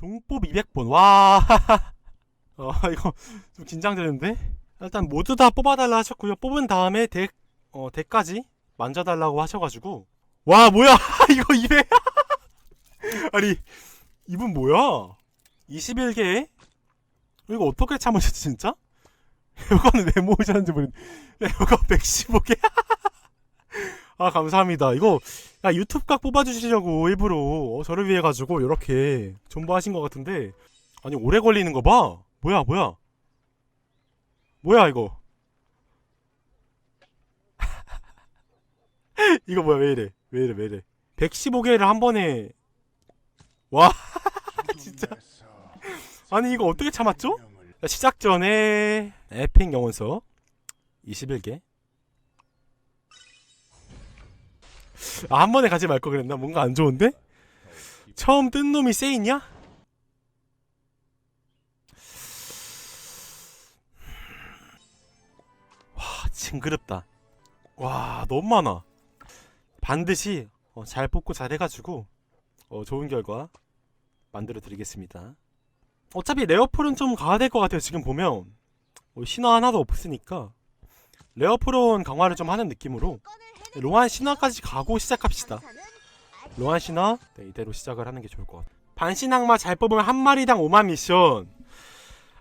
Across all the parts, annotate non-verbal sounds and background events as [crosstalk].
종법 200번. 와. [laughs] 어, 이거 좀 긴장되는데? 일단 모두 다 뽑아달라 하셨고요. 뽑은 다음에 덱, 어, 덱까지 만져달라고 하셔가지고. 와, 뭐야! [laughs] 이거 200! [laughs] 아니, 이분 뭐야? 21개? 이거 어떻게 참으셨지, 진짜? 이거는 왜 모으셨는지 모르겠는데. 이거 115개? 아, 감사합니다. 이거, 야, 유튜브 각 뽑아주시려고 일부러 어, 저를 위해 가지고 이렇게 존버하신 것 같은데. 아니, 오래 걸리는 거 봐. 뭐야, 뭐야. 뭐야, 이거. [laughs] 이거 뭐야, 왜 이래. 왜 이래, 왜 이래. 115개를 한 번에. 와, [laughs] 진짜. 아니, 이거 어떻게 참았죠? 자, 시작 전에 에픽 영혼서 21개. 아, 한 번에 가지 말거 그랬나? 뭔가 안 좋은데? 처음 뜬 놈이 세이냐? 와, 징그럽다. 와, 너무 많아. 반드시 어, 잘 뽑고 잘 해가지고 어, 좋은 결과 만들어 드리겠습니다. 어차피 레어풀은 좀 가야 될 것 같아요. 지금 보면 뭐 신화 하나도 없으니까 레어풀은 강화를 좀 하는 느낌으로 로한 신화까지 가고 시작합시다. 로한 신화 네, 이대로 시작을 하는 게 좋을 것 같아요. 반신 악마 잘 뽑으면 한 마리당 5만 미션.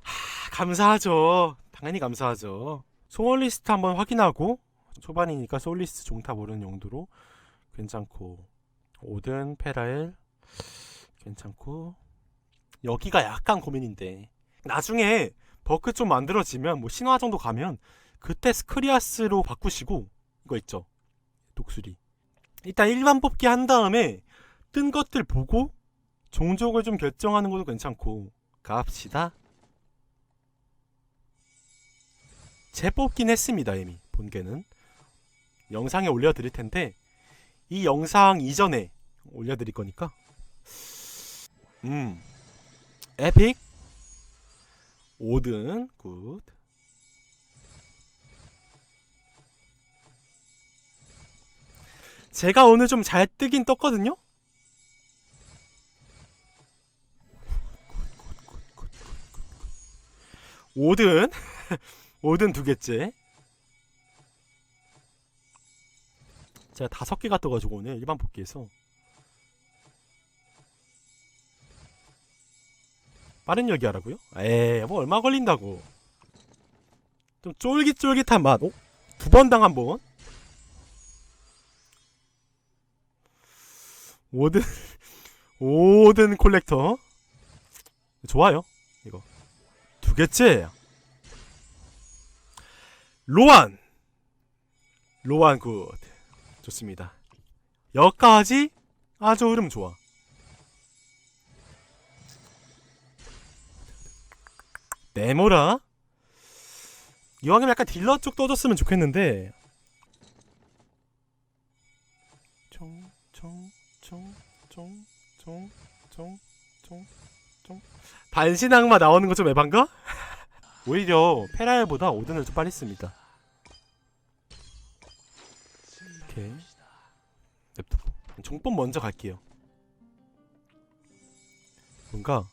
하, 감사하죠. 당연히 감사하죠. 소원 리스트 한번 확인하고 초반이니까 소울 리스트 종타 모르는 용도로 괜찮고 오든 페라엘 괜찮고 여기가 약간 고민인데 나중에 버크 좀 만들어지면 뭐 신화 정도 가면 그때 스크리아스로 바꾸시고 이거 있죠 독수리. 일단 일반 뽑기 한 다음에 뜬 것들 보고 종족을 좀 결정하는 것도 괜찮고. 갑시다. 재 뽑긴 했습니다 이미 본게는. 영상에 올려드릴 텐데 이 영상 이전에 올려드릴 거니까. 음. 에픽. 5등 굿 제가 오늘 좀 잘 뜨긴 떴거든요 5등 5등 [laughs] 두 개째 제가 다섯 개가 떠가지고 오늘 일반 뽑기에서 빠른 열기 하라고요? 에이 뭐 얼마 걸린다고 좀 쫄깃쫄깃한 맛 어? 두 번 당한 번? 오든 [laughs] 오든 콜렉터? 좋아요 이거. 두 개째. 로안. 로안 굿. 좋습니다. 여기까지 아주 흐름 좋아. 네모라? 이왕이면 약간 딜러 쪽 떠줬으면 좋겠는데 총총총총 총 총 총 반신 악마 나오는 거 좀 에반가? [laughs] 오히려 페라엘보다 오든을 좀 빨리 씁니다. 오케이. 냅두고. 종법 먼저 갈게요. 뭔가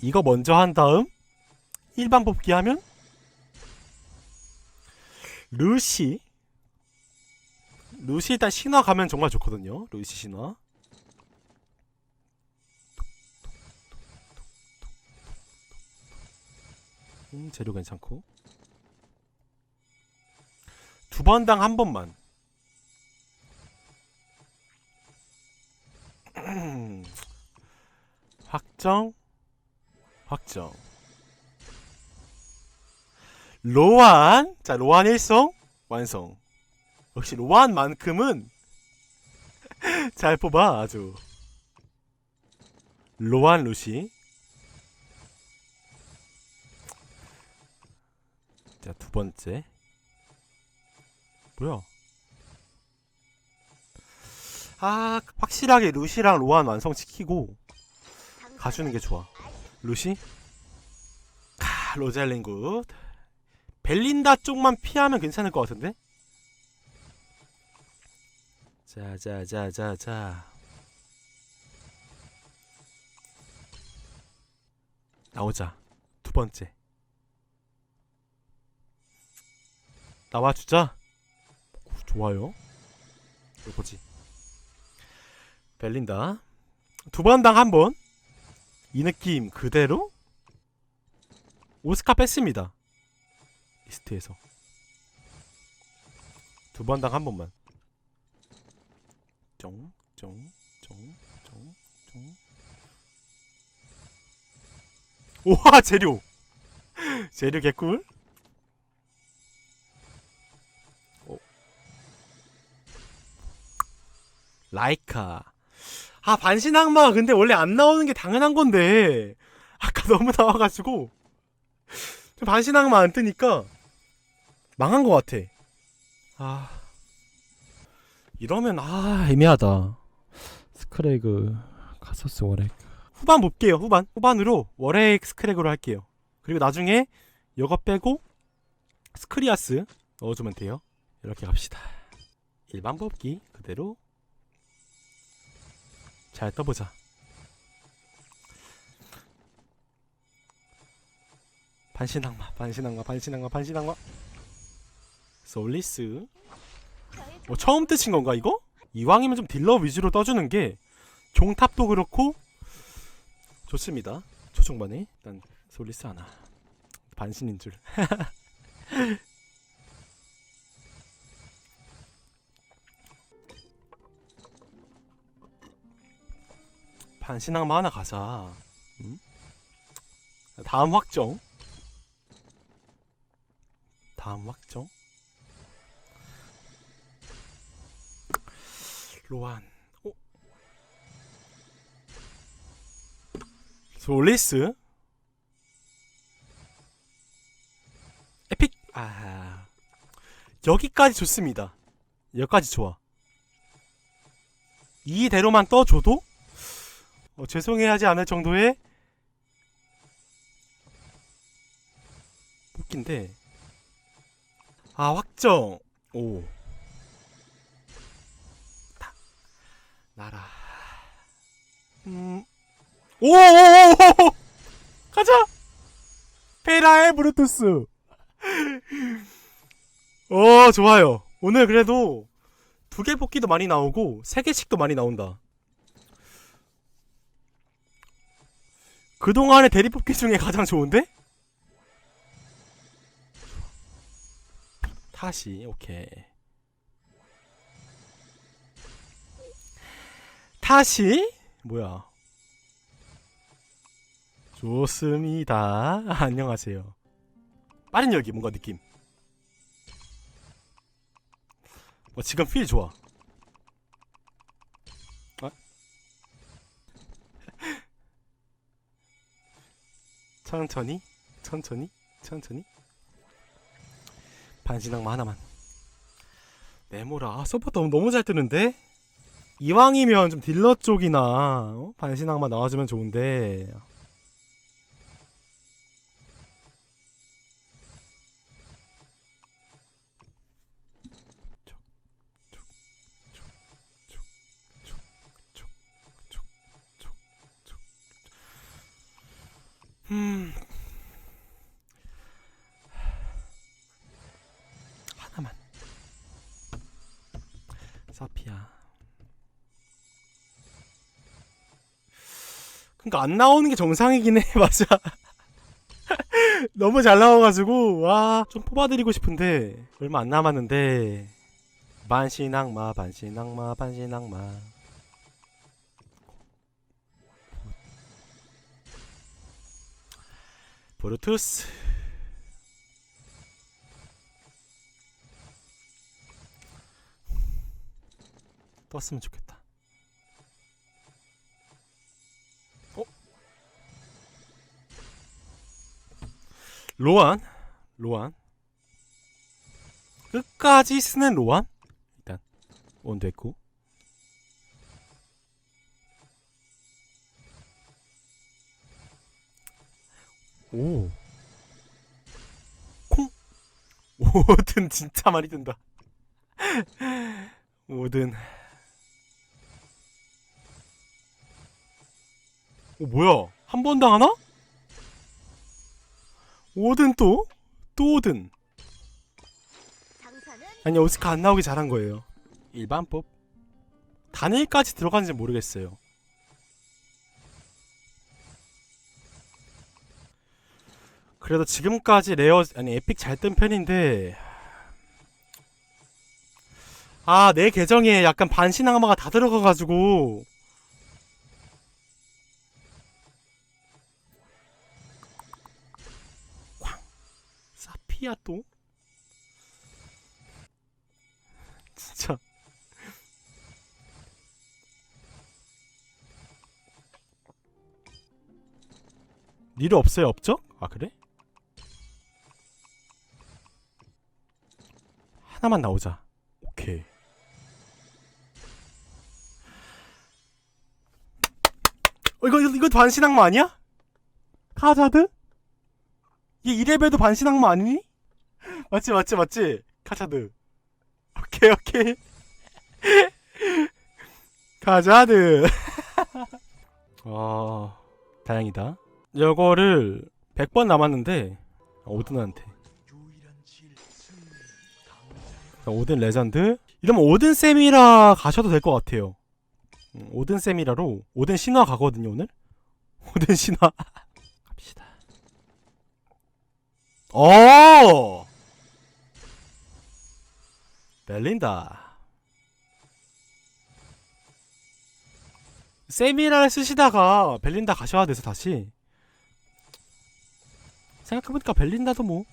이거 먼저 한 다음 일반 뽑기 하면 루시. 루시 일단 신화 가면 정말 좋거든요. 루시 신화 음, 재료 괜찮고. 두 번당 한 번만. [clears throat] 확정? 확정. 로안 자 로안 일성 완성 역시 로안만큼은 [laughs] 잘 뽑아 아주. 로안 루시 번째? 뭐야? 아 확실하게 루시랑 로안 완성시키고 가주는 게 좋아. 루시? 카 로잘린 굿. 벨린다 쪽만 피하면 괜찮을 것 같은데? 자자자자자. 나오자. 두 번째. 나와주자. 오, 좋아요. 이거 보지. 벨린다. 두 번당 한 번. 이 느낌 그대로 오스카 뺐습니다. 리스트에서. 두 번당 한 번만. 쫑, 쫑, 쫑, 쫑, 쫑. 우와, 재료! [laughs] 재료 개꿀. 라이카. 아, 반신 악마 근데 원래 안 나오는 게 당연한 건데. 아까 [laughs] 너무 나와가지고. 좀 반신 악마 안 뜨니까. 망한 것 같아. 아. 이러면, 아, 애매하다. 스크래그, 카소스 워렉. 후반 볼게요, 후반. 후반으로 워렉 스크래그로 할게요. 그리고 나중에 이거 빼고 스크리아스 넣어주면 돼요. 이렇게 갑시다. 일반 뽑기 그대로 잘 떠보자. 반신악마, 반신악마, 반신악마, 반신악마. 솔리스. 뭐 처음 뜨신 건가 이거? 이왕이면 좀 딜러 위주로 떠주는 게 종탑도 그렇고 좋습니다. 초중반에 일단 솔리스 하나. 반신인 줄. [laughs] 반신악마 하나 가자. 음? 다음 확정. 다음 확정. 로안. 어? 솔리스. 에픽. 아. 여기까지 좋습니다. 여기까지 좋아. 이대로만 떠줘도 어, 죄송해하지 않을 정도의 뽑기인데. 아 확정. 오. 다, 나라. 음. 오오오오 가자! 페라의 브루투스. 어 좋아요. 오늘 그래도 두 개 뽑기도 많이 나오고 세 개씩도 많이 나온다 그동안의 대리 뽑기 중에 가장 좋은데? 다시 오케이. 다시? 뭐야? 좋습니다. [laughs] 안녕하세요. 빠른 열기 뭔가 느낌. 뭐 지금 필 좋아 천천히? 천천히? 천천히? 반신악마 하나만. 네모라. 아, 서포터 너무, 너무 잘 뜨는데? 이왕이면 좀 딜러 쪽이나 어? 반신악마 나와주면 좋은데 음. 하나만. 사피아. 그니까 안 나오는 게 정상이긴 해 [laughs] 맞아. 너무 잘 나와가지고 와 좀 뽑아드리고 싶은데 얼마 안 남았는데. 반신악마 반신악마 반신악마 브루투스 떴으면 좋겠다. 어? 로안? 로안? 끝까지 쓰는 로안? 일단 온 됐고 오. 콩? 오든 진짜 많이 든다. 오든. 오 뭐야? 한 번 당 하나? 오든 또? 또 오든. 아니 오스카 안 나오기 잘한 거예요. 일반법? 단일까지 들어가는지 모르겠어요 그래도 지금까지 레어 아니 에픽 잘 뜬 편인데. 아 내 계정에 약간 반신항마가 다 들어가가지고. 쾅. 사피아 또? 진짜. 니를 없어요 업적? 아 그래? 하나만 나오자. 오케이. 어, 이거 이거 반신항마 아니야? 카자드? 이게 2레벨도 반신항마 아니니? 맞지 맞지 맞지? 카자드. 오케이 오케이. [laughs] 카자드. [laughs] 아 다행이다. 이거를 100번 남았는데 오든한테 오든 레전드. 이러면 오든 세미라 가셔도 될 것 같아요. 음, 오든 세미라로 오든 신화 가거든요 오늘. [laughs] 오든 신화. 갑시다. 오 벨린다. 세미라를 쓰시다가 벨린다 가셔야 돼서 다시. 생각해보니까 벨린다도 뭐.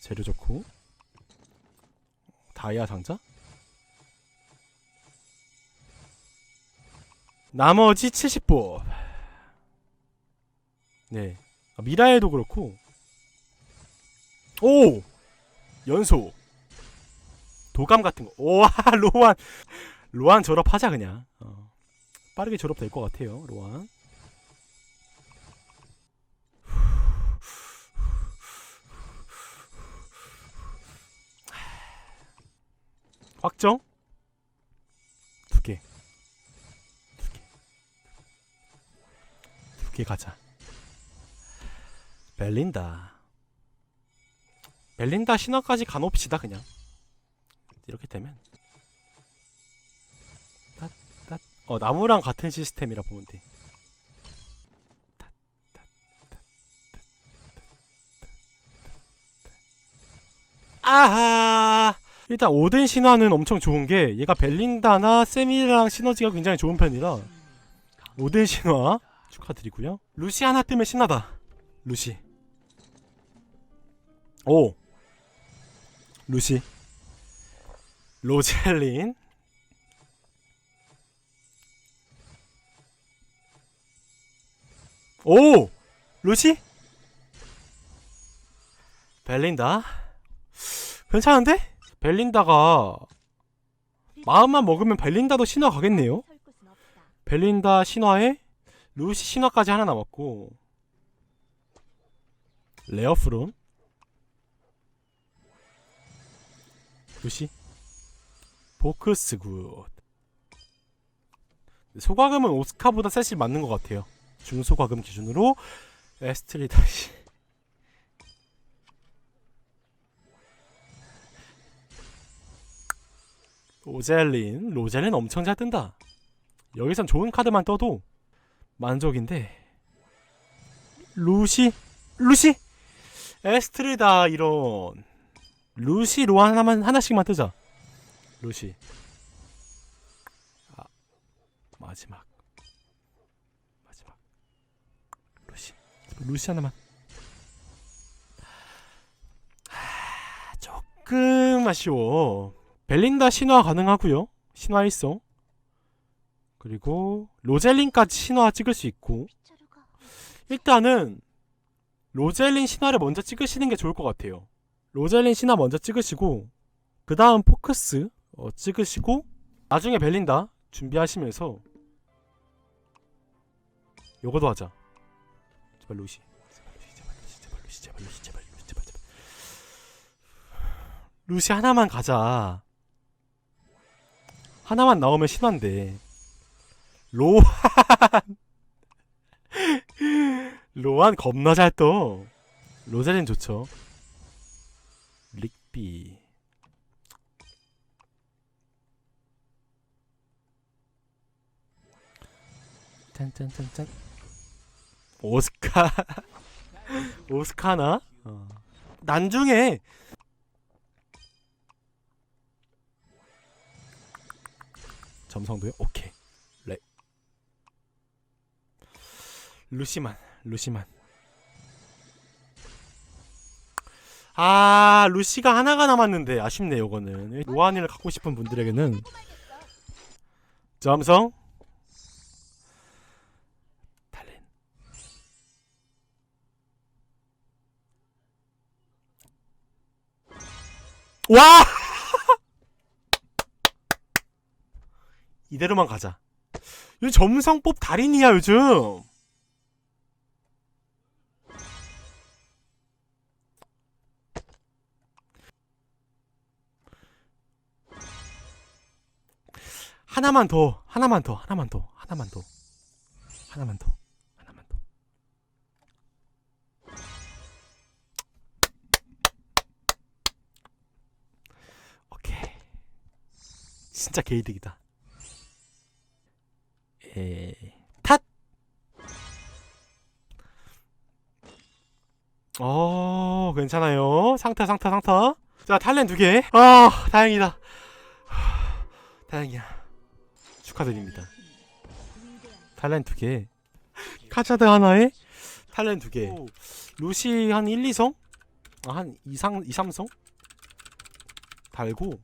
재료 좋고 다이아 상자? 나머지 70보. 네. 아, 미라에도 그렇고. 오! 연소. 도감 같은 거. 오와 로한 로한 졸업하자 그냥. 어. 빠르게 졸업될 것 같아요 로한 확정? 두 개. 두 개. 두 개 가자. 벨린다. 벨린다 신화까지 가놉시다 그냥. 이렇게 되면. 따, 따. 어 나무랑 같은 시스템이라 보면 돼. 아하. 일단 오든 신화는 엄청 좋은 게 얘가 벨린다나 세미랑 시너지가 굉장히 좋은 편이라 오든 신화 축하드리고요. 루시 하나 뜨면 신나다. 루시. 오. 루시. 로젤린. 오! 루시? 벨린다. 괜찮은데? 벨린다가 마음만 먹으면 벨린다도 신화 가겠네요. 벨린다 신화에 루시 신화까지 하나 남았고 레어프론 루시? 포크스 굿. 소과금은 오스카보다 셋이 맞는 것 같아요. 중소과금 기준으로 에스트리 다시 로젤린 로젤린 엄청 잘 뜬다. 여기선 좋은 카드만 떠도 만족인데. 루시 루시! 에스트리다 이런. 루시 로 하나만 하나씩만 뜨자. 루시. 아 마지막. 마지막. 루시. 루시 하나만. 하, 조금 아쉬워 벨린다 신화 가능하고요 신화 1성 그리고 로젤린까지 신화 찍을 수 있고 일단은 로젤린 신화를 먼저 찍으시는 게 좋을 것 같아요. 로젤린 신화 먼저 찍으시고 그 다음 포커스 어, 찍으시고 나중에 벨린다 준비하시면서 요거도 하자. 제발 루시. 루시 하나만 가자. 하나만 나오면 신화인데. 로한 [laughs] 로한 겁나 잘 떠. 로젤린 좋죠. 릭비. 짠짠짠짠. 오스카. [laughs] 오스카나? 어. 난중에 점성도요? 오케이. 레. 루시만, 루시만. 아, 루시가 하나가 남았는데 아쉽네 요거는. 로아니를 갖고 싶은 분들에게는 점성 달린. 와! 이대로만 가자. 요즘 점성법 달인이야 요즘. 하나만 더, 하나만 더, 하나만 더, 하나만 더, 하나만 더, 하나만 더. 오케이. 진짜 개이득이다. 괜찮아요. 상타, 상타, 상타. 자, 탈렌 두 개. 아, 다행이다. 하, 다행이야. 축하드립니다. 탈렌 두 개. 카자드 하나에 탈렌 두 개. 루시 한 1, 2성? 아, 한 2, 3, 2, 3성? 달고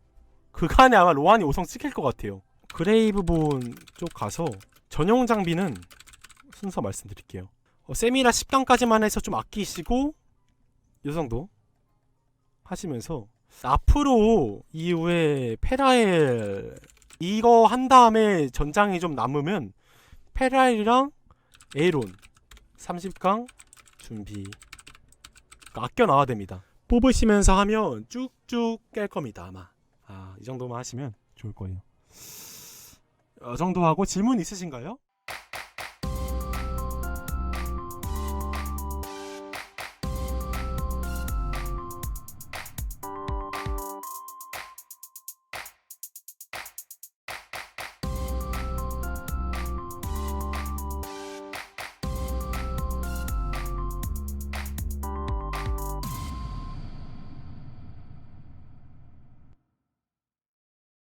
그간에 아마 로안이 5성 찍힐 것 같아요. 그레이브본 쪽 가서 전용 장비는 순서 말씀드릴게요. 어, 세미라 10강까지만 해서 좀 아끼시고 요 정도 하시면서 앞으로 이후에 페라엘 이거 한 다음에 전장이 좀 남으면 페라엘이랑 에이론 30강 준비 아껴 나와야 됩니다. 뽑으시면서 하면 쭉쭉 깰 겁니다 아마. 아 이 정도만 하시면 좋을 거예요. 어 정도 하고 질문 있으신가요?